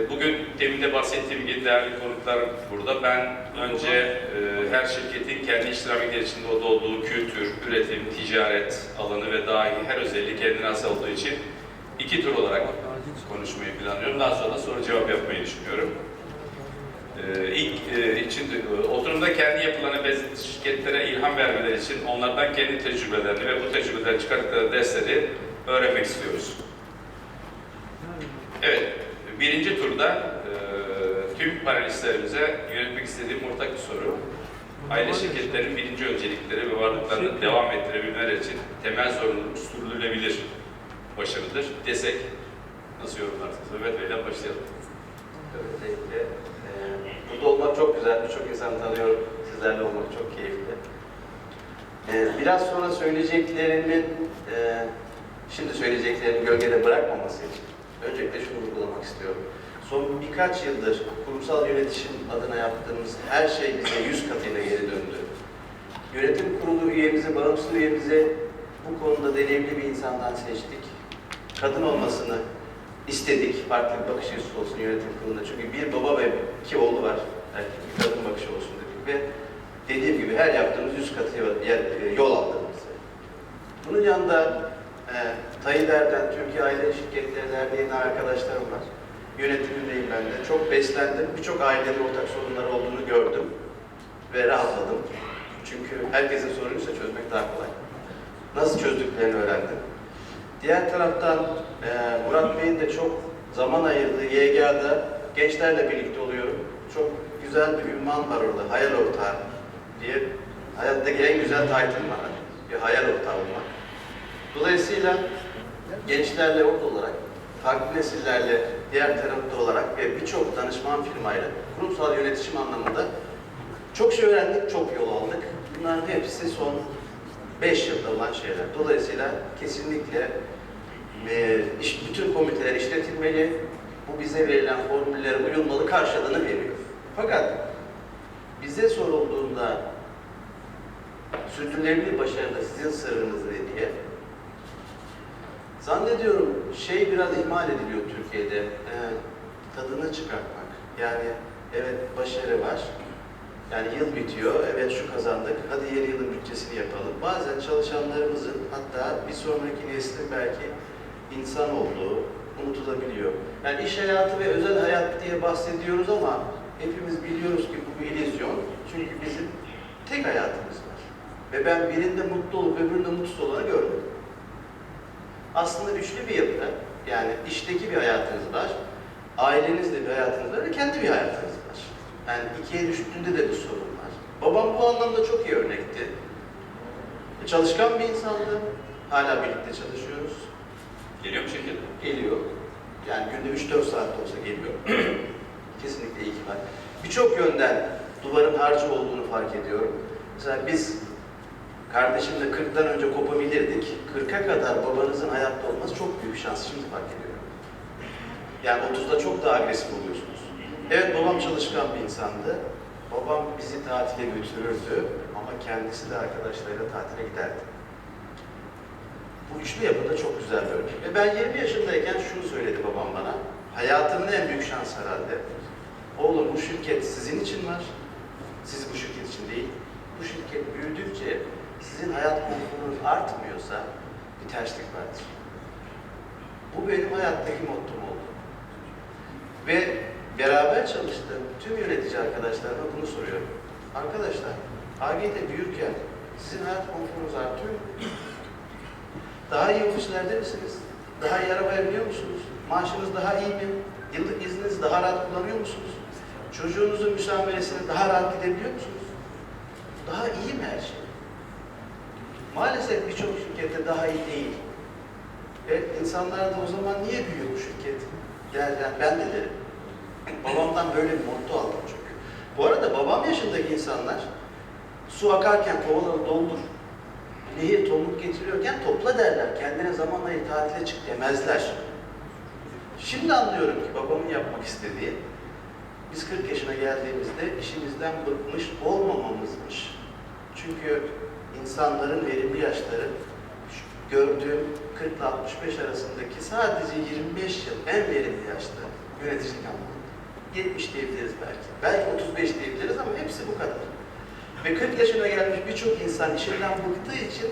E, Bugün demin de bahsettiğim gibi değerli konuklar burada. Ben önce e, her şirketin kendi iştirakleri içinde olduğu kültür, üretim, ticaret alanı ve dahi her özelliği kendine has olduğu için iki tur olarak konuşmayı planlıyorum. Daha sonra da soru cevap yapmayı düşünüyorum. Ee, ilk e, için e, oturumda kendi yapılarına ve şirketlere ilham vermeleri için onlardan kendi tecrübelerini ve bu tecrübeden çıkarttıkları dersleri öğrenmek istiyoruz. Evet, birinci turda e, tüm panelistlerimize yönetmek istediğim ortak bir soru. Aile şirketlerinin birinci öncelikleri ve varlıklarını devam ettirebilmeleri için temel sorunumuz sürdürülebilir başarıdır desek nasıl yorumlarsınız? Mehmet Bey'den başlayalım. Özellikle e, burada olmak çok güzel. Birçok insanı tanıyorum. Sizlerle olmak çok keyifli. E, biraz sonra söyleyeceklerimin e, şimdi söyleyeceklerimi gölgede bırakmaması için öncelikle şunu vurgulamak istiyorum. Son birkaç yıldır kurumsal yönetişim adına yaptığımız her şey bize yüz katıyla geri döndü. Yönetim kurulu üyemizi, bağımsız üyemizi bu konuda deneyimli bir insandan seçtik. Kadın olmasını istedik. Farklı bir bakış açısı olsun yönetim kurulunda. Çünkü bir baba ve iki oğlu var. Erkek bir kadın bakışı olsun dedik ve dediğim gibi her yaptığımız yüz katı yol, yer- yol aldı bize. Bunun yanında e, Tayyipler'den Türkiye Aile Şirketleri Derneği'nin arkadaşlarım var. Yönetimindeyim ben de. Çok beslendim. Birçok ailenin ortak sorunları olduğunu gördüm. Ve rahatladım. Çünkü herkesin sorunuysa çözmek daha kolay. Nasıl çözdüklerini öğrendim. Diğer taraftan e, Murat Bey'in de çok zaman ayırdığı YGA'da gençlerle birlikte oluyorum. Çok güzel bir ünvan var orada, hayal ortağı diye. Hayattaki en güzel title bana, bir hayal ortağı olmak. Dolayısıyla gençlerle orada olarak, farklı nesillerle diğer tarafta olarak ve birçok danışman firmayla kurumsal yönetişim anlamında çok şey öğrendik, çok yol aldık. Bunların hepsi son 5 yılda olan şeyler. Dolayısıyla kesinlikle e, iş, bütün komiteler işletilmeli. Bu bize verilen formüllere uyulmalı karşılığını veriyor. Fakat bize sorulduğunda sürdürülebilir başarıda sizin sırrınız ne diye zannediyorum şey biraz ihmal ediliyor Türkiye'de. E, tadını çıkartmak. Yani evet başarı var. Yani yıl bitiyor, evet şu kazandık, hadi yeni yılın bütçesini yapalım. Bazen çalışanlarımızın hatta bir sonraki neslin belki insan olduğu unutulabiliyor. Yani iş hayatı ve özel hayat diye bahsediyoruz ama hepimiz biliyoruz ki bu bir illüzyon. Çünkü bizim tek hayatımız var. Ve ben birinde mutlu olup öbüründe mutsuz olanı görmedim. Aslında üçlü bir yapıda, yani işteki bir hayatınız var, ailenizle bir hayatınız var ve kendi bir hayatınız var. Yani ikiye düştüğünde de bir sorun var. Babam bu anlamda çok iyi örnekti. Çalışkan bir insandı. Hala birlikte çalışıyoruz. Geliyor mu şirket? Geliyor. Yani günde 3-4 saat olsa geliyor. Kesinlikle iyi ki var. Birçok yönden duvarın harcı olduğunu fark ediyorum. Mesela biz kardeşimle 40'tan önce kopabilirdik. 40'a kadar babanızın hayatta olması çok büyük şans. Şimdi fark ediyorum. Yani 30'da çok daha agresif oluyorsunuz. Evet babam çalışkan bir insandı. Babam bizi tatile götürürdü ama kendisi de arkadaşlarıyla tatile giderdi. Bu üçlü yapıda çok güzel bir örnek. Ve ben 20 yaşındayken şunu söyledi babam bana. Hayatımın en büyük şansı herhalde. Oğlum bu şirket sizin için var. Siz bu şirket için değil. Bu şirket büyüdükçe sizin hayat konforunuz artmıyorsa bir terslik vardır. Bu benim hayattaki mottom oldu. Ve beraber çalıştığım tüm yönetici arkadaşlarıma bunu soruyorum. Arkadaşlar, AG'de büyürken sizin hayat konforunuz artıyor mu? Daha iyi ofislerde misiniz? Daha iyi arabaya biniyor musunuz? Maaşınız daha iyi mi? Yıllık izninizi daha rahat kullanıyor musunuz? Çocuğunuzun müsameresine daha rahat gidebiliyor musunuz? Daha iyi mi her şey? Maalesef birçok şirkette daha iyi değil. Ve insanlar da o zaman niye büyüyor bu şirket? Der, yani ben de derim. Babamdan böyle bir motto aldım çünkü. Bu arada babam yaşındaki insanlar su akarken kovaları doldur. Nehir tomruk getiriyorken topla derler. Kendine zaman ayır tatile çık demezler. Şimdi anlıyorum ki babamın yapmak istediği biz 40 yaşına geldiğimizde işimizden bıkmış olmamamızmış. Çünkü insanların verimli yaşları gördüğüm 40 ile 65 arasındaki sadece 25 yıl en verimli yaşta. Yöneticilik anlamında. 70 diyebiliriz belki. Belki 35 diyebiliriz ama hepsi bu kadar. Ve 40 yaşına gelmiş birçok insan işinden bıktığı için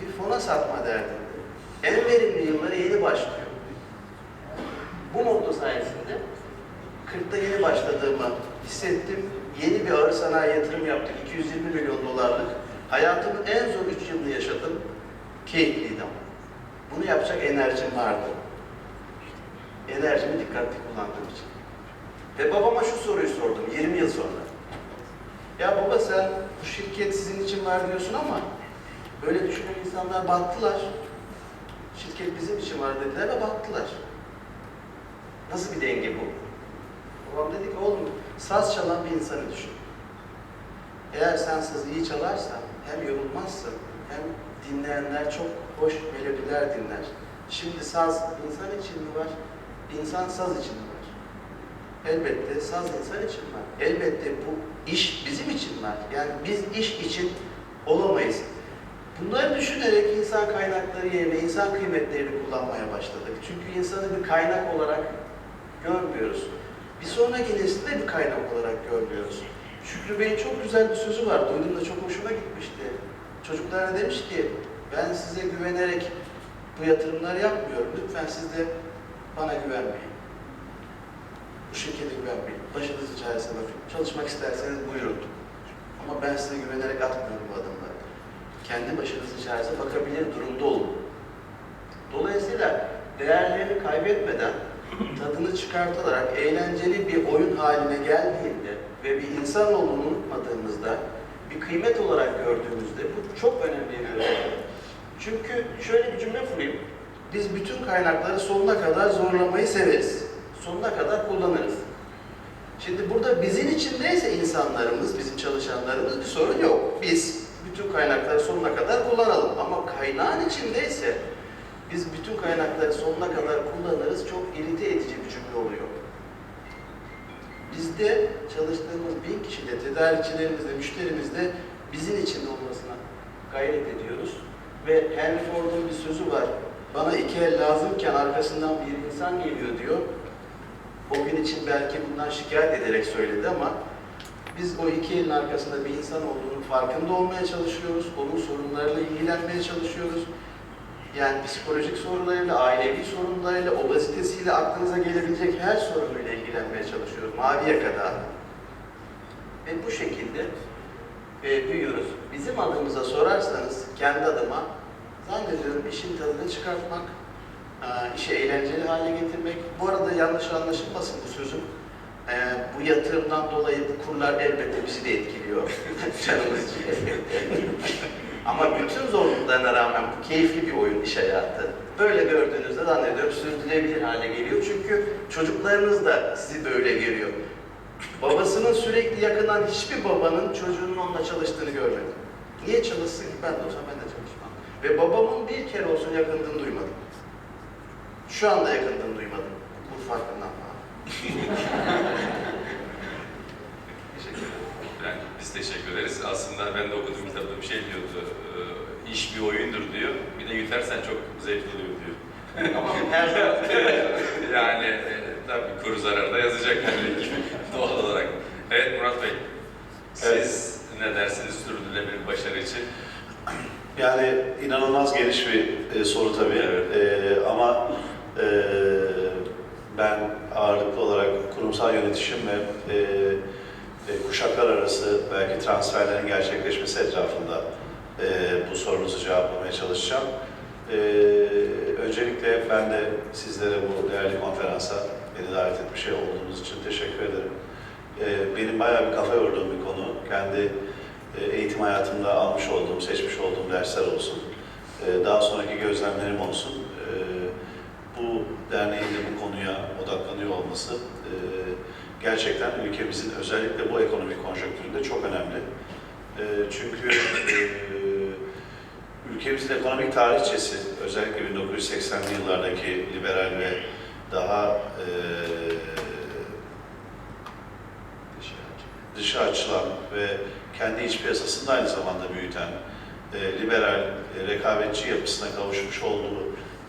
bir fona satma derdinde. En verimli yılları yeni başlıyor. Bu motto sayesinde 40'ta yeni başladığımı hissettim. Yeni bir ağır sanayi yatırım yaptık. 220 milyon dolarlık. Hayatımın en zor 3 yılını yaşadım. Keyifliydi. Bunu yapacak enerjim vardı. Enerjimi dikkatli kullandığım için. Ve babama şu soruyu sordum 20 yıl sonra. Ya baba sen bu şirket sizin için var diyorsun ama böyle düşünen insanlar battılar. Şirket bizim için var dediler ve battılar. Nasıl bir denge bu? Babam dedi ki oğlum saz çalan bir insanı düşün. Eğer sen sazı iyi çalarsan hem yorulmazsın hem dinleyenler çok hoş melodiler dinler. Şimdi saz insan için mi var? İnsan saz için mi var? Elbette saz insan için var. Elbette bu iş bizim için var. Yani biz iş için olamayız. Bunları düşünerek insan kaynakları yerine insan kıymetlerini kullanmaya başladık. Çünkü insanı bir kaynak olarak görmüyoruz. Bir sonraki nesli de bir kaynak olarak görmüyoruz. Şükrü Bey'in çok güzel bir sözü var. Duydum da çok hoşuma gitmişti. Çocuklara demiş ki, ben size güvenerek bu yatırımları yapmıyorum. Lütfen siz de bana güvenmeyin. Bu şirkete güvenmeyin. Başınızın çaresine bakın. Çalışmak isterseniz buyurun. Ama ben size güvenerek atmıyorum bu adımları. Kendi başınızın çaresine bakabilir durumda olun. Dolayısıyla değerlerini kaybetmeden tadını çıkartılarak eğlenceli bir oyun haline geldiğinde ve bir insan olduğunu unutmadığımızda, bir kıymet olarak gördüğümüzde bu çok önemli bir özellik. Çünkü şöyle bir cümle kurayım. Biz bütün kaynakları sonuna kadar zorlamayı severiz. Sonuna kadar kullanırız. Şimdi burada bizim içindeyse insanlarımız, bizim çalışanlarımız bir sorun yok. Biz bütün kaynakları sonuna kadar kullanalım. Ama kaynağın içindeyse biz bütün kaynakları sonuna kadar kullanırız. Çok irite edici bir cümle oluyor. Bizde çalıştığımız bin kişide, tedarikçilerimizde, müşterimizde bizim içinde olmasına gayret ediyoruz. Ve Henry Ford'un bir sözü var. Bana iki el lazımken arkasından bir insan geliyor diyor. O gün için belki bundan şikayet ederek söyledi ama biz o iki elin arkasında bir insan olduğunun farkında olmaya çalışıyoruz. Onun sorunlarıyla ilgilenmeye çalışıyoruz. Yani psikolojik sorunlarıyla, ailevi sorunlarıyla, obezitesiyle aklınıza gelebilecek her sorunuyla ilgilenmeye çalışıyoruz. Mavi yakada. Ve bu şekilde e, büyüyoruz. Bizim adımıza sorarsanız, kendi adıma zannediyorum işin tadını çıkartmak, e, işi eğlenceli hale getirmek. Bu arada yanlış anlaşılmasın bu sözüm. E, bu yatırımdan dolayı bu kurlar elbette bizi de etkiliyor. Canımız. Ama bütün zorluklarına rağmen bu keyifli bir oyun iş hayatı. Böyle gördüğünüzde zannediyorum sürdürülebilir hale geliyor. Çünkü çocuklarınız da sizi böyle görüyor. Babasının sürekli yakından hiçbir babanın çocuğunun onunla çalıştığını görmedim. Niye çalışsın ki? Ben de olsam ben de çalışmam. Ve babamın bir kere olsun yakındığını duymadım. Şu anda yakındığını duymadım. Bu farkından falan. Teşekkür ederim. Yani biz teşekkür ederiz. Aslında ben de okuduğum kitapta bir şey diyordu. Ee, iş bir oyundur diyor. Bir de yutarsan çok zevkli oluyor diyor. Yani e, tabii kuru zararda yazacak tabii ki doğal olarak. Evet Murat Bey, siz ne dersiniz sürdürülebilir başarı için? Yani inanılmaz geniş bir e, soru tabii. Evet. E, ama e, ben ağırlıklı olarak kurumsal yönetişim ve e, e, kuşaklar arası belki transferlerin gerçekleşmesi etrafında e, bu sorunuzu cevaplamaya çalışacağım. E, öncelikle ben de sizlere bu değerli konferansa beni davet etmiş olduğunuz için teşekkür ederim. E, benim bayağı bir kafa yorduğum bir konu. Kendi e, eğitim hayatımda almış olduğum, seçmiş olduğum dersler olsun. E, Daha sonraki gözlemlerim olsun. E, Bu derneğin de bu konuya odaklanıyor olması e, gerçekten ülkemizin özellikle bu ekonomik konjonktüründe çok önemli. E, Çünkü e, ülkemizin ekonomik tarihçesi özellikle 1980'li yıllardaki liberal ve daha e, dışa açılan ve kendi iç piyasasını da aynı zamanda büyüten, e, liberal, rekabetçi yapısına kavuşmuş olduğu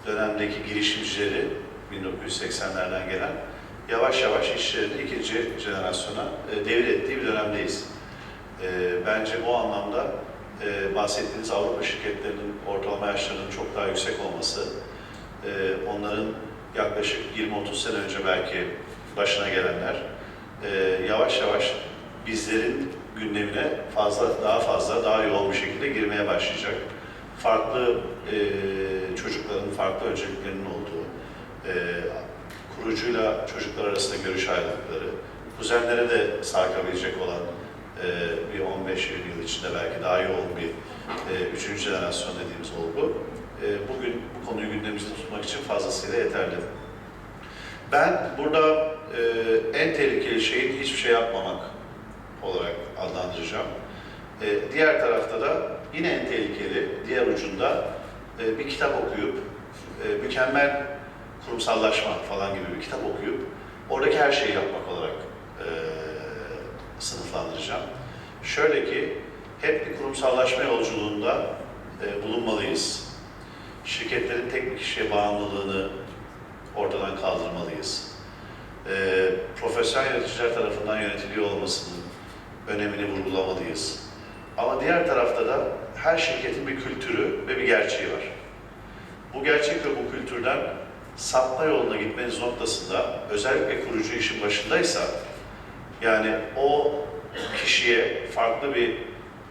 dönemdeki girişimcileri 1980'lerden gelen yavaş yavaş işlerini ikinci jenerasyona e, devir ettiği bir dönemdeyiz. E, bence bu anlamda e, bahsettiğiniz Avrupa şirketlerinin ortalama yaşlarının çok daha yüksek olması, e, onların yaklaşık 20-30 sene önce belki başına gelenler e, yavaş yavaş bizlerin gündemine fazla, daha fazla, daha yoğun bir şekilde girmeye başlayacak. Farklı e, çocukların farklı önceliklerinin olduğu, e, kurucuyla çocuklar arasında görüş ayrılıkları, kuzenlere de sarkabilecek olan e, bir 15-20 yıl içinde belki daha yoğun bir e, üçüncü jenerasyon dediğimiz olgu. E, bugün bu konuyu gündemimizde tutmak için fazlasıyla yeterli. Ben burada e, en tehlikeli şeyin hiçbir şey yapmamak olarak adlandıracağım. E, diğer tarafta da yine en tehlikeli, diğer ucunda e, bir kitap okuyup, e, mükemmel kurumsallaşma falan gibi bir kitap okuyup, oradaki her şeyi yapmak olarak e, sınıflandıracağım. Şöyle ki, hep bir kurumsallaşma yolculuğunda e, bulunmalıyız. Şirketlerin tek bir kişiye bağımlılığını ortadan kaldırmalıyız. E, profesyonel yöneticiler tarafından yönetiliyor olmasının önemini vurgulamalıyız. Ama diğer tarafta da her şirketin bir kültürü ve bir gerçeği var. Bu gerçek ve bu kültürden sapma yoluna gitmeniz noktasında özellikle kurucu işin başındaysa yani o kişiye farklı bir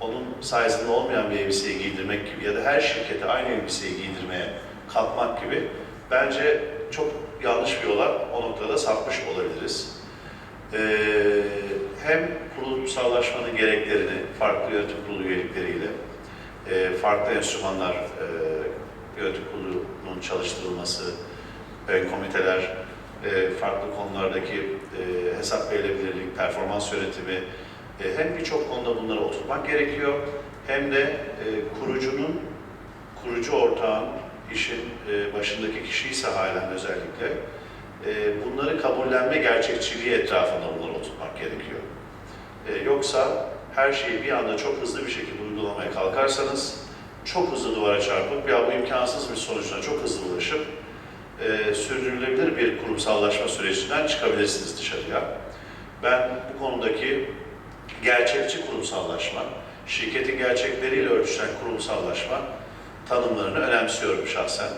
onun sayesinde olmayan bir elbiseyi giydirmek gibi ya da her şirkete aynı elbiseyi giydirmeye kalkmak gibi bence çok yanlış bir yola o noktada sapmış olabiliriz. Ee, hem kurumsallaşmanın gereklerini farklı yönetim kurulu üyelikleriyle, e, farklı enstrümanlar, e, yönetim kurulunun çalıştırılması, komiteler, e, farklı konulardaki e, hesap verilebilirlik, performans yönetimi, e, hem birçok konuda bunları oturtmak gerekiyor, hem de kurucunun, kurucu ortağın, işin başındaki kişi ise halen özellikle, bunları kabullenme gerçekçiliği etrafında bunları oturtmak gerekiyor. Yoksa her şeyi bir anda çok hızlı bir şekilde uygulamaya kalkarsanız, çok hızlı duvara çarpıp ya bu imkansız bir sonucuna çok hızlı ulaşıp e, sürdürülebilir bir kurumsallaşma sürecinden çıkabilirsiniz dışarıya. Ben bu konudaki gerçekçi kurumsallaşma, şirketin gerçekleriyle örtüşen kurumsallaşma tanımlarını önemsiyorum şahsen.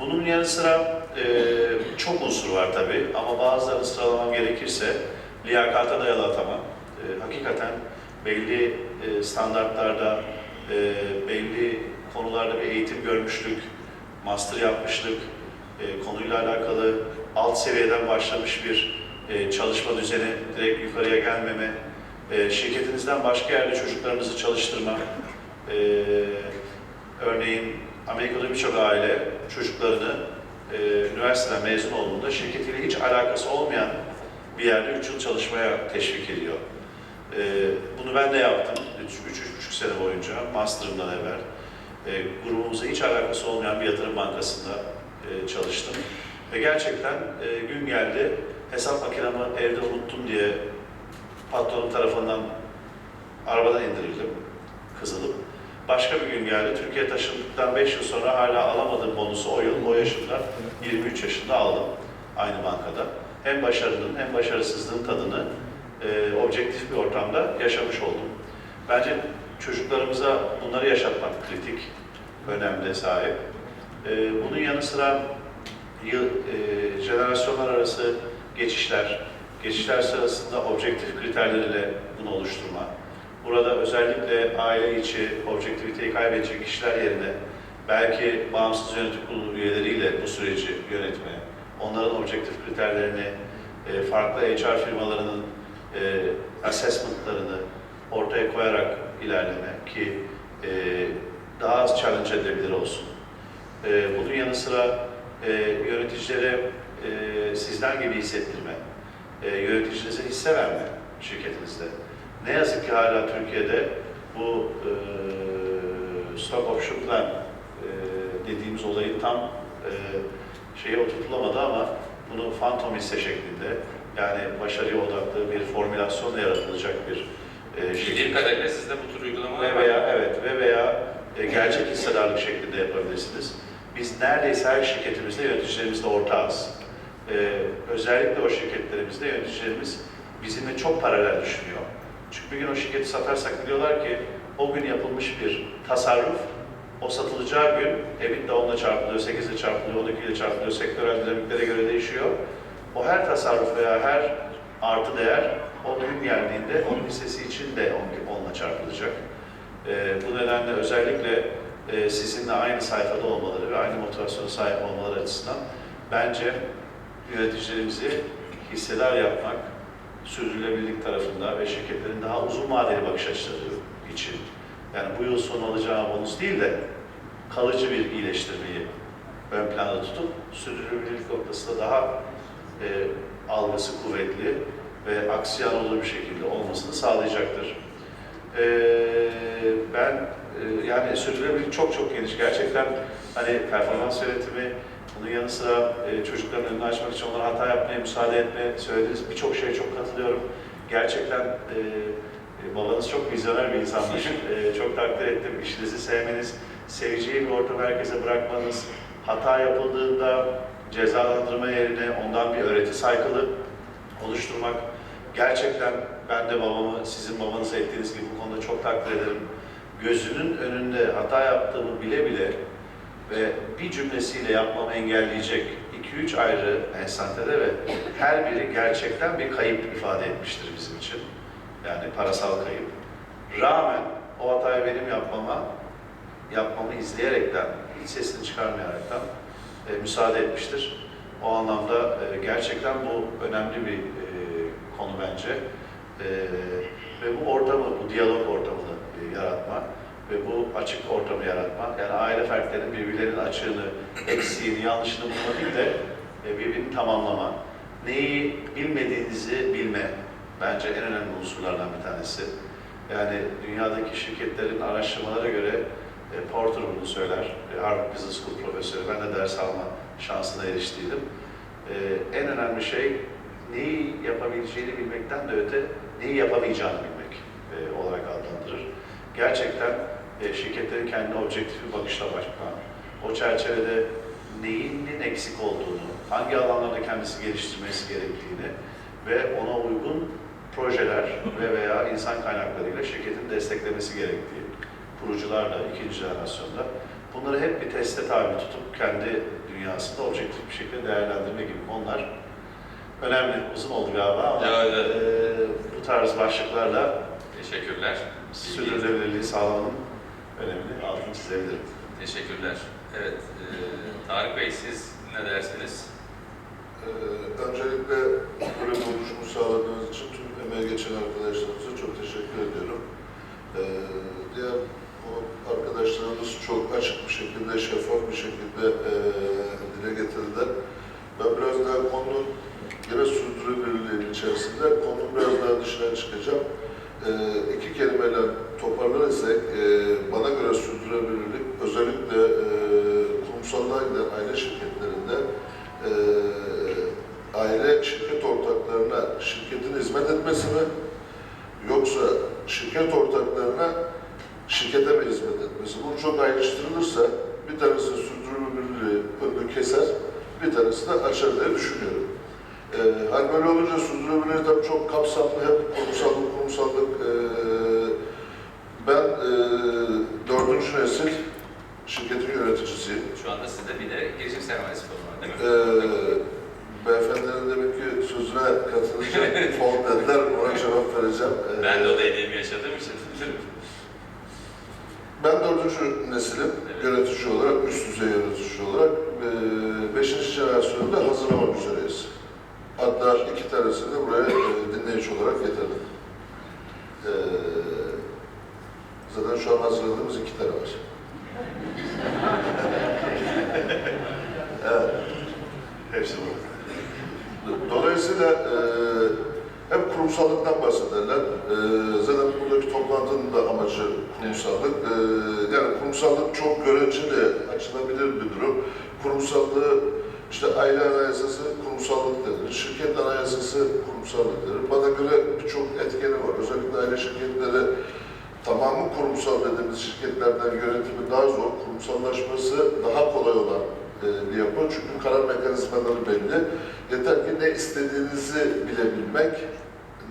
Bunun yanı sıra e, çok unsur var tabii ama bazılarını sıralamam gerekirse liyakata dayalı atama, e, hakikaten belli e, standartlarda, e, belli konularda bir eğitim görmüşlük, master yapmışlık, e, konuyla alakalı alt seviyeden başlamış bir e, çalışma düzeni, direkt yukarıya gelmeme, e, şirketinizden başka yerde çocuklarınızı çalıştırma, örneğin Amerika'da birçok aile çocuklarını e, üniversiteden mezun olduğunda şirketiyle hiç alakası olmayan bir yerde 3 yıl çalışmaya teşvik ediyor. Bunu ben de yaptım 3-3,5 sene boyunca, master'ımdan evvel. E, grubumuza hiç alakası olmayan bir yatırım bankasında e, çalıştım. Ve gerçekten e, gün geldi, hesap makinamı evde unuttum diye patronum tarafından arabadan indirildim, kızılıp. Başka bir gün geldi, Türkiye taşındıktan 5 yıl sonra hala alamadığım bonusu o yıl, o yaşımda, 23 yaşında aldım aynı bankada. Hem başarının hem başarısızlığın tadını e, objektif bir ortamda yaşamış oldum. Bence çocuklarımıza bunları yaşatmak kritik, önemli sahip. E, bunun yanı sıra yıl, e, jenerasyonlar arası geçişler, geçişler sırasında objektif kriterleriyle bunu oluşturma. Burada özellikle aile içi objektiviteyi kaybedecek kişiler yerine belki bağımsız yönetim kurulu üyeleriyle bu süreci yönetme, onların objektif kriterlerini, e, farklı HR firmalarının e, assessmentlarını ortaya koyarak ilerleme ki e, daha az challenge edilebilir olsun. E, bunun yanı sıra e, yöneticilere e, sizden gibi hissettirme, e, yöneticinize hisse verme şirketinizde. Ne yazık ki hala Türkiye'de bu e, stock option plan e, dediğimiz olayın tam e, şeye oturtulamadı ama bunu phantom hisse şeklinde yani başarıya odaklı bir formülasyonla yaratılacak bir e, Bildiğim şekilde kadarıyla sizde bu tür uygulamalar ve var. veya evet ve veya e, gerçek hissedarlık şeklinde yapabilirsiniz. Biz neredeyse her şirketimizde yöneticilerimizle ortağız. e, özellikle o şirketlerimizde yöneticilerimiz bizimle çok paralel düşünüyor. Çünkü bir gün o şirketi satarsak biliyorlar ki o gün yapılmış bir tasarruf, o satılacağı gün EBITDA 10'la çarpılıyor, 8'le çarpılıyor, 12'le çarpılıyor, sektörel dinamiklere göre değişiyor. O her tasarruf veya her artı değer o gün geldiğinde onun hissesi için de 10'la çarpılacak. Ee, bu nedenle özellikle e, sizinle aynı sayfada olmaları ve aynı motivasyona sahip olmaları açısından bence yöneticilerimizi hissedar yapmak, sürdürülebilirlik tarafında ve şirketlerin daha uzun vadeli bakış açıları için yani bu yıl sonu alacağı bonus değil de kalıcı bir iyileştirmeyi ön planda tutup sürdürülebilirlik noktasında daha e, algısı kuvvetli ve aksiyon olur bir şekilde olmasını sağlayacaktır. E, ben e, yani sürdürülebilirlik çok çok geniş. Gerçekten hani performans yönetimi, bunun yanı sıra e, çocukların önünü açmak için onlara hata yapmaya müsaade etme, söylediğiniz birçok şeye çok katılıyorum. Gerçekten e, e, babanız çok vizyoner bir insanmış. E, çok takdir ettim. İşinizi sevmeniz, seveceği bir ortam herkese bırakmanız, hata yapıldığında cezalandırma yerine ondan bir öğreti saykılı oluşturmak. Gerçekten ben de babamı sizin babanıza ettiğiniz gibi bu konuda çok takdir ederim. Gözünün önünde hata yaptığımı bile bile ve bir cümlesiyle yapmamı engelleyecek 2-3 ayrı enstantede ve her biri gerçekten bir kayıp ifade etmiştir bizim için. Yani parasal kayıp. Rağmen o hatayı benim yapmama, yapmamı izleyerekten, hiç sesini çıkarmayaraktan e, müsaade etmiştir. O anlamda e, gerçekten bu önemli bir e, konu bence. E, ve bu ortamı, bu diyalog ortamını e, yaratma ve bu açık ortamı yaratma, yani aile fertlerinin birbirlerinin açığını, eksiğini, yanlışını bulma değil de e, birbirini tamamlama. Neyi bilmediğinizi bilme bence en önemli unsurlardan bir tanesi. Yani dünyadaki şirketlerin araştırmalara göre e, Porter bunu söyler, e, Harvard Business School profesörü, ben de ders alma şansına eriştiydim. E, en önemli şey neyi yapabileceğini bilmekten de öte neyi yapamayacağını bilmek e, olarak adlandırır. Gerçekten e, şirketlerin kendine objektif bir bakışla bakma, o çerçevede neyinin eksik olduğunu, hangi alanlarda kendisi geliştirmesi gerektiğini ve ona uygun projeler ve veya insan kaynaklarıyla şirketin desteklemesi gerektiği kurucularla, ikinci jenerasyonda bunları hep bir teste tabi tutup kendi dünyasında objektif bir şekilde değerlendirme gibi konular önemli. Uzun oldu galiba ama Ya, evet. eee, bu tarz başlıklarla Teşekkürler. sürdürülebilirliği sağlamanın önemini altını çizebilirim. Teşekkürler. Evet, e, Tarık Bey siz ne dersiniz? Ee, öncelikle böyle bir oluşumu sağladığınız için tüm emeğe geçen arkadaşlarımıza çok teşekkür ediyorum. Ee, diğer o arkadaşlarımız çok açık bir şekilde, şeffaf bir şekilde e, dile getirdiler. Ben biraz daha konunun yine sürdürülebilirliğin içerisinde konunun biraz daha dışına çıkacağım. Ee, iki kelimeyle toparlarsak, e, bana göre sürdürülebilirlik özellikle e, kurumsallığa giden aile şirketlerinde e, aile şirket ortaklarına şirketin hizmet etmesi mi yoksa şirket ortaklarına şirkete mi hizmet etmesi? Bunu çok ayrıştırılırsa bir tanesi sürdürülebilirliği önünü keser, bir tanesi de açar diye düşünüyorum. Ee, hani böyle olunca sürdürülebilirliği tabii çok kapsamlı, hep kurumsallık, kurumsallık. Ee, ben e, dördüncü nesil şirketin yöneticisiyim. Şu anda sizde bir de girişim sermayesi var değil mi? Ee, beyefendinin demek ki sözüne katılacağım. Fon dediler, ona cevap vereceğim. Ee, Ben de o deneyimi yaşadığım için. ben dördüncü nesilim, Evet. yönetici olarak, üst düzey yönetici olarak. Ee, beşinci jenerasyonu da hazırlamak üzereyiz. Tanesini de buraya e, dinleyici olarak getirdim. Ee, zaten şu an hazırladığımız iki tane var. evet. Hepsi bu. Dolayısıyla e, hep kurumsallıktan bahsederler. E, zaten buradaki toplantının da amacı kurumsallık. E, yani kurumsallık çok göreceli, açılabilir bir durum. Kurumsallığı işte aile anayasası kurumsallık denir, şirket anayasası kurumsallık denir. Bana göre birçok etkeni var. Özellikle aile şirketleri tamamı kurumsal dediğimiz şirketlerden yönetimi daha zor, kurumsallaşması daha kolay olan e, bir yapı. Çünkü karar mekanizmaları belli. Yeter ki ne istediğinizi bilebilmek,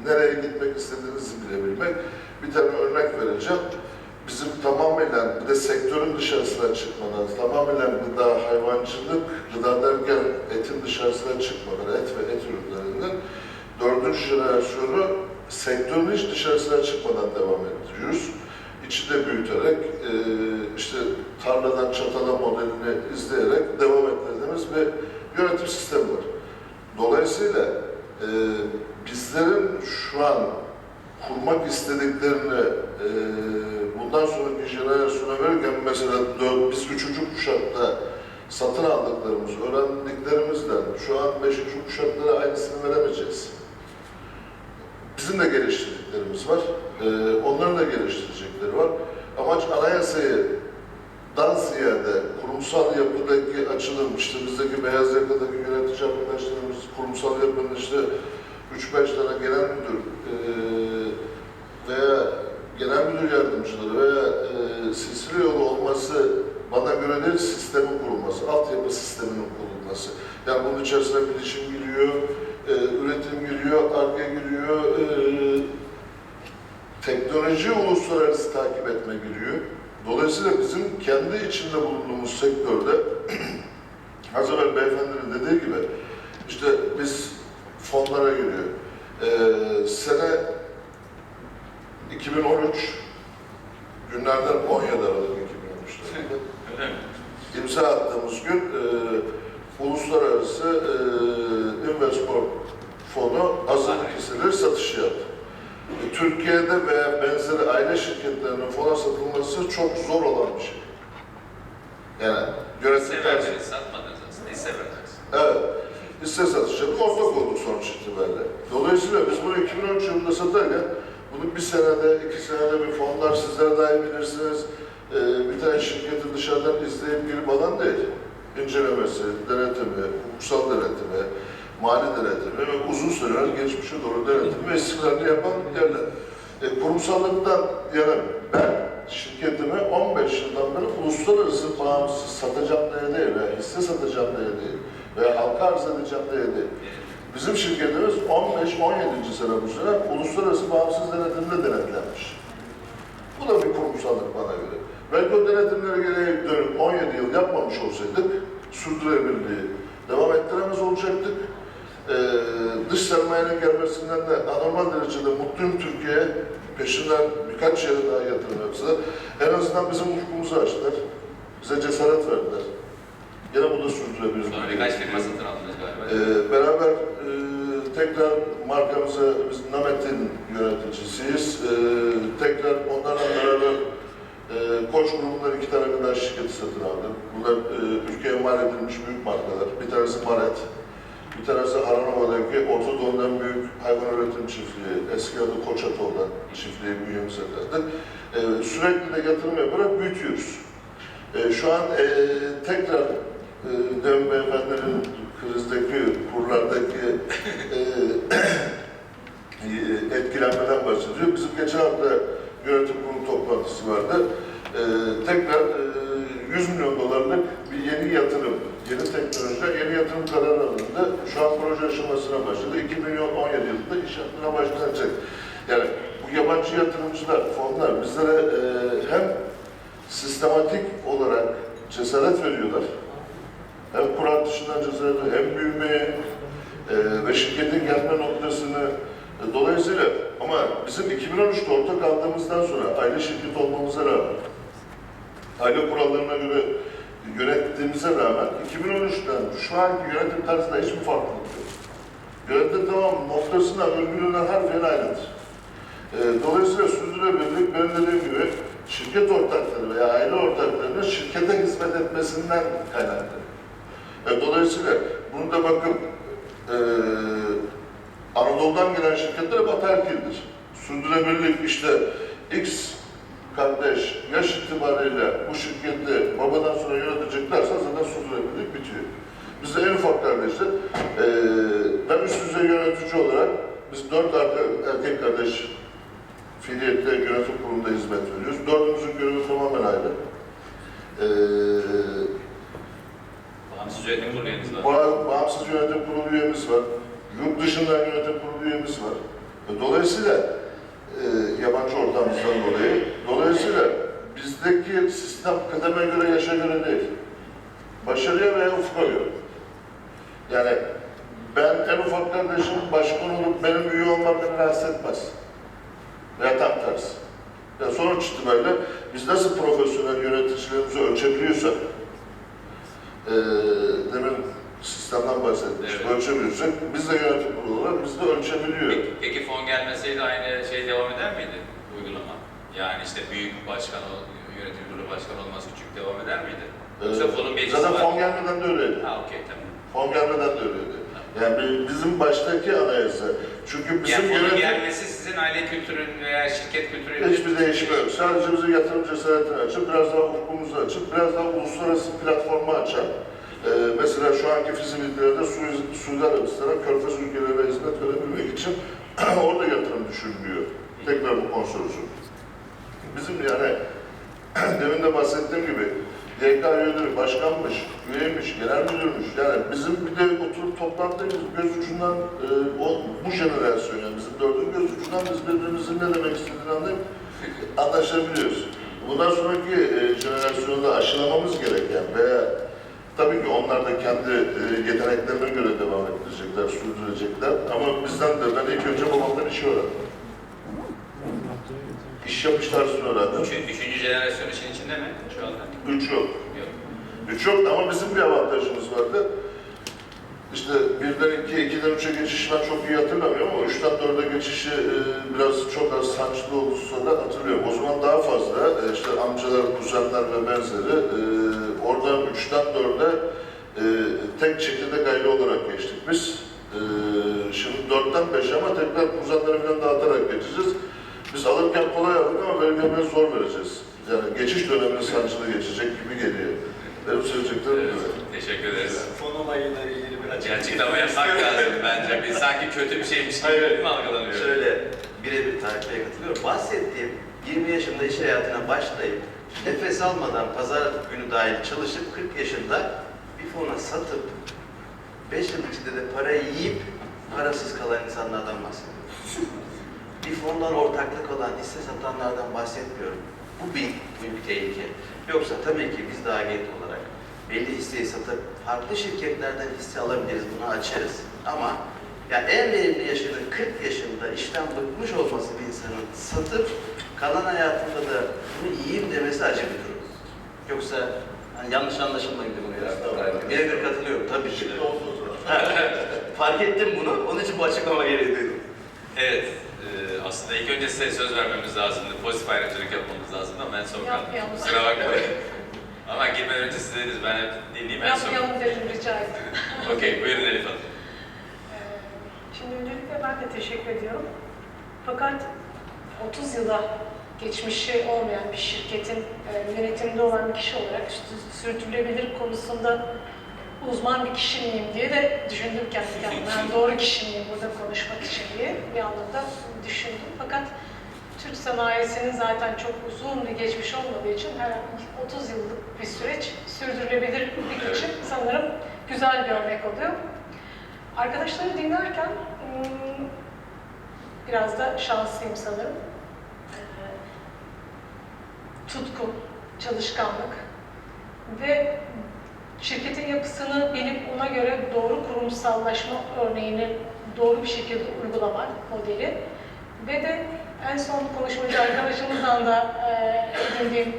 nereye gitmek istediğinizi bilebilmek. Bir tane örnek vereceğim. Bizim tamamen bir de sektörün dışarısına çıkmadan, tamamen gıda, hayvancılık, gıda derken etin dışarısına çıkmadan, et ve et ürünlerinin dördüncü jenerasyonu sektörün hiç dışarısına çıkmadan devam ettiriyoruz. İçi de büyüterek, e, işte tarladan çatala modelini izleyerek devam ettirdiğimiz bir yönetim sistemi var. Dolayısıyla e, bizlerin şu an kurmak istediklerini e, bundan sonraki jenerasyona verirken mesela dört, biz üçüncü kuşakta satın aldıklarımız, öğrendiklerimizden şu an beşinci kuşaklara aynısını veremeyeceğiz. Bizim de geliştirdiklerimiz var, e, onların da geliştirecekleri var. Amaç anayasayı dan ziyade kurumsal yapıdaki açılım, işte bizdeki beyaz yakadaki yönetici arkadaşlarımız kurumsal yapının işte 3-5 tane genel müdür eee veya genel müdür yardımcıları veya eee silsile yolu olması bana göre değil, sistemin kurulması, altyapı sisteminin kurulması. Yani bunun içerisine bilişim giriyor, eee, üretim giriyor, ARGE giriyor, eee, teknoloji uluslararası takip etme giriyor. Dolayısıyla bizim kendi içinde bulunduğumuz sektörde az evvel beyefendinin dediği gibi işte biz fonlara giriyor. Ee, sene 2013 günlerden 17 Aralık 2013'te Öyle mi? imza attığımız gün e, uluslararası e, Investport fonu hazırlık hisseleri satışı yaptı. E, Türkiye'de veya benzeri aile şirketlerinin fona satılması çok zor olan bir şey. Yani yönetim verdiniz, satmadınız aslında. Hisse verdiniz. Evet. Hisse satışı yapıp ortak olduk sonuç itibariyle. Dolayısıyla biz bunu 2013 yılında satarken bunu bir senede, iki senede bir fonlar sizler daha iyi bilirsiniz. Ee, bir tane şirketi dışarıdan izleyip gelip alan değil. İncelemesi, denetimi, hukuksal denetimi, mali denetimi ve uzun süreler geçmişe doğru denetimi ve istikrarını yapan yerler. E, kurumsallıktan yana ben şirketimi 15 yıldan beri uluslararası bağımsız satacağım diye değil veya hisse satacağım diye değil veya halka arz edeceğim diye değil. Bizim şirketimiz 15-17. sene bu sene uluslararası bağımsız denetimde denetlenmiş. Bu da bir kurumsallık bana göre. Belki o denetimlere gereği dönüp 17 yıl yapmamış olsaydık sürdürülebilirliği devam ettiremez olacaktık. Ee, dış sermayenin gelmesinden de anormal derecede mutluyum Türkiye'ye. Peşinden birkaç yere daha yatırım yapsalar. En azından bizim ufkumuzu açtılar. Bize cesaret verdiler. Gene bu da sürdürülebilir. Sonra birkaç firma satın aldınız galiba. Ee, beraber tekrar markamızı, biz Namet'in yöneticisiyiz. Ee, tekrar onlarla beraber e, Koç grubundan iki tane gıda şirketi satın aldık. Bunlar e, ülkeye mal edilmiş büyük markalar. Bir tanesi Maret, bir tanesi Haranova'daki Orta Doğu'nun en büyük hayvan üretim çiftliği, eski adı Koç Atol'dan çiftliği bünyemize kattık. Ee, sürekli de yatırım yaparak büyütüyoruz. Ee, şu an e, tekrar e, Dem Beyefendi'nin krizdeki, kurlardaki e, e, etkilenmeden bahsediyor. Bizim geçen hafta yönetim kurulu toplantısı vardı. E, tekrar e, 100 milyon dolarlık bir yeni yatırım, yeni teknoloji, yeni yatırım kararı alındı. Şu an proje aşamasına başladı. 2017 yılında inşaatına başlanacak. Yani bu yabancı yatırımcılar, fonlar bizlere e, hem sistematik olarak cesaret veriyorlar, hem kur artışından cesaret hem büyümeye e, ve şirketin gelme noktasını e, dolayısıyla ama bizim 2013'te ortak aldığımızdan sonra aile şirketi olmamıza rağmen aile kurallarına göre yönettiğimize rağmen 2013'ten şu anki yönetim tarzında hiçbir farklılık yok. Yönetim tamam noktasından virgülünden harfiyen aynıdır. E, dolayısıyla sürdürülebilirlik benim dediğim gibi şirket ortakları veya aile ortaklarının şirkete hizmet etmesinden kaynaklanıyor. E, dolayısıyla bunu da bakın e, Anadolu'dan gelen şirketler batarkildir. Sürdürülebilirlik işte X kardeş yaş itibariyle bu şirketi babadan sonra yöneteceklerse zaten sürdürülebilirlik bitiyor. Biz de en ufak kardeşler, e, ben üst düzey yönetici olarak biz dört erkek kardeş fiiliyetle yönetim kurulunda hizmet veriyoruz. Dördümüzün görevi tamamen ayrı. E, bağımsız yönetim kurulu üyemiz var. Yurt dışından yönetim kurulu üyemiz var. E, Dolayısıyla e, yabancı ortamımızdan dolayı, dolayısıyla bizdeki sistem kıdeme göre, yaşa göre değil. Başarıya veya ufka göre. Yani ben en ufak kardeşim başkan olup benim üye olmam beni rahatsız etmez. Veya tam tersi. Ya sonuç itibariyle biz nasıl profesyonel yöneticilerimizi ölçebiliyorsak, eee demin sistemden bahsetmiştim, Evet. ölçebiliyorsak biz de yönetim kurulu olarak biz de ölçebiliyor. Peki, peki fon gelmeseydi aynı şey devam eder miydi uygulama? Yani işte büyük başkan, yönetim kurulu başkan olmaz, küçük devam eder miydi? Yoksa fonun bir Zaten var. fon gelmeden de öyleydi. Ha okey tamam. Fon gelmeden de öyleydi. Yani bi- bizim baştaki anayasa, çünkü bizim Yani fonun yönetim... gelmesi sizin aile kültürün veya şirket kültürünün... Hiçbir değişme yok. Sadece bizi yatırım cesaretini açıp, biraz daha ufkumuzu açıp, biraz daha uluslararası platformu açan, e, mesela şu anki fizibilitelerde Su, Suudi Arabistan'a, Körfez ülkelerine hizmet verebilmek için orada yatırım düşünülüyor. Tekrar bu konsorsiyum. Bizim yani demin de bahsettiğim gibi Üyeleri başkanmış, üyeymiş, genel müdürmüş. Yani bizim bir de oturup toplantıda göz ucundan e, o, bu jenerasyon yani bizim dördün göz ucundan biz birbirimizin ne demek istediğini anlayıp anlaşabiliyoruz. Bundan sonraki e, jenerasyonda aşılamamız gereken veya tabii ki onlar da kendi e, yeteneklerine göre devam ettirecekler, sürdürecekler. Ama bizden de ben ilk önce babamdan işi öğrendim. İş yapış tarzını öğrendim. Üçüncü, üçüncü jenerasyon işin içinde mi şu anda? Üç yok. Yok. Üç yoktu ama bizim bir avantajımız vardı. İşte birden ikiye, ikiden üçe geçişi ben çok iyi hatırlamıyorum ama üçten dörde geçişi e, biraz çok az sancılı olursa da hatırlıyorum. O zaman daha fazla e, işte amcalar, kuzenler ve benzeri e, oradan üçten dörde e, tek çekirdek aile olarak geçtik biz. E, şimdi dörtten beşe ama tekrar kuzenleri falan dağıtarak geçeceğiz. Biraz zor vereceğiz. Yani geçiş dönemini sancılı geçecek gibi geliyor. Benim söyleyeceklerim Evet, teşekkür ederiz. Fon olayıyla ilgili bir Bir açıklama yapmak lazım bence. Bir, sanki kötü bir şeymiş gibi Hayır. mi algılanıyor? Şöyle birebir takipeye katılıyorum. Bahsettiğim 20 yaşında iş hayatına başlayıp nefes almadan pazar günü dahil çalışıp 40 yaşında bir fona satıp 5 yıl içinde de parayı yiyip parasız kalan insanlardan bahsediyorum. bir fondan ortaklık olan hisse satanlardan bahsetmiyorum. Bu bir büyük tehlike. Yoksa tabii ki biz daha genç olarak belli hisseyi satıp farklı şirketlerden hisse alabiliriz, bunu açarız. Ama yani en verimli yaşının 40 yaşında işten bıkmış olması bir insanın satıp kalan hayatında da bunu yiyeyim demesi acı bir durum. Yoksa hani yanlış anlaşılmayın bunu ya. Birebir katılıyorum tabii ki. Fark ettim bunu, onun için bu açıklama gereği duydum. Evet, e, aslında ilk önce size söz vermemiz lazımdı. Pozitif ayrımcılık yapmamız lazımdı ama en son kaldı. Yapmayalım. Kusura bakmayın. ama girmeden önce siz dediniz, ben hep dinleyeyim en son. Yapmayalım dedim rica ederim. Okey, buyurun Elif Hanım. Ee, Şimdi öncelikle ben de teşekkür ediyorum. Fakat 30 yıla geçmişi olmayan bir şirketin e, yönetiminde olan bir kişi olarak sü- sürdürülebilir konusunda uzman bir kişi miyim diye de düşündüm kendi kendime. Yani doğru kişi miyim burada konuşmak için diye bir anlamda düşündüm. Fakat Türk sanayisinin zaten çok uzun bir geçmiş olmadığı için her 30 yıllık bir süreç sürdürülebilirlik için sanırım güzel bir örnek oluyor. Arkadaşları dinlerken hmm, biraz da şanslıyım sanırım. Ee, Tutku, çalışkanlık ve şirketin yapısını bilip ona göre doğru kurumsallaşma örneğini doğru bir şekilde uygulamak modeli ve de en son konuşmacı arkadaşımızdan da e, edindiğim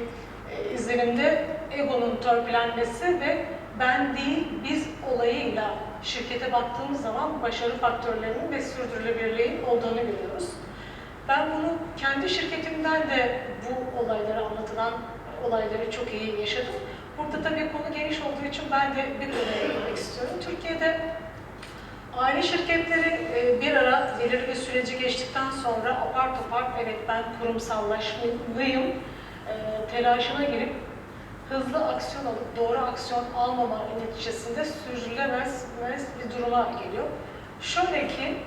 e, izlenimde egonun törpülenmesi ve ben değil biz olayıyla şirkete baktığımız zaman başarı faktörlerinin ve sürdürülebilirliğin olduğunu görüyoruz. Ben bunu kendi şirketimden de bu olayları anlatılan olayları çok iyi yaşadım. Burada tabii konu geniş olduğu için ben de bir konuya girmek istiyorum. Türkiye'de aile şirketleri e, bir ara belirli bir süreci geçtikten sonra apar topar evet ben kurumsallaşmalıyım e, telaşına girip hızlı aksiyon alıp doğru aksiyon almama neticesinde sürdürülemez bir duruma geliyor. Şöyle ki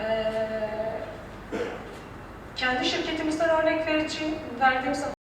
e, kendi şirketimizden örnek vereceğim, verdiğim zaman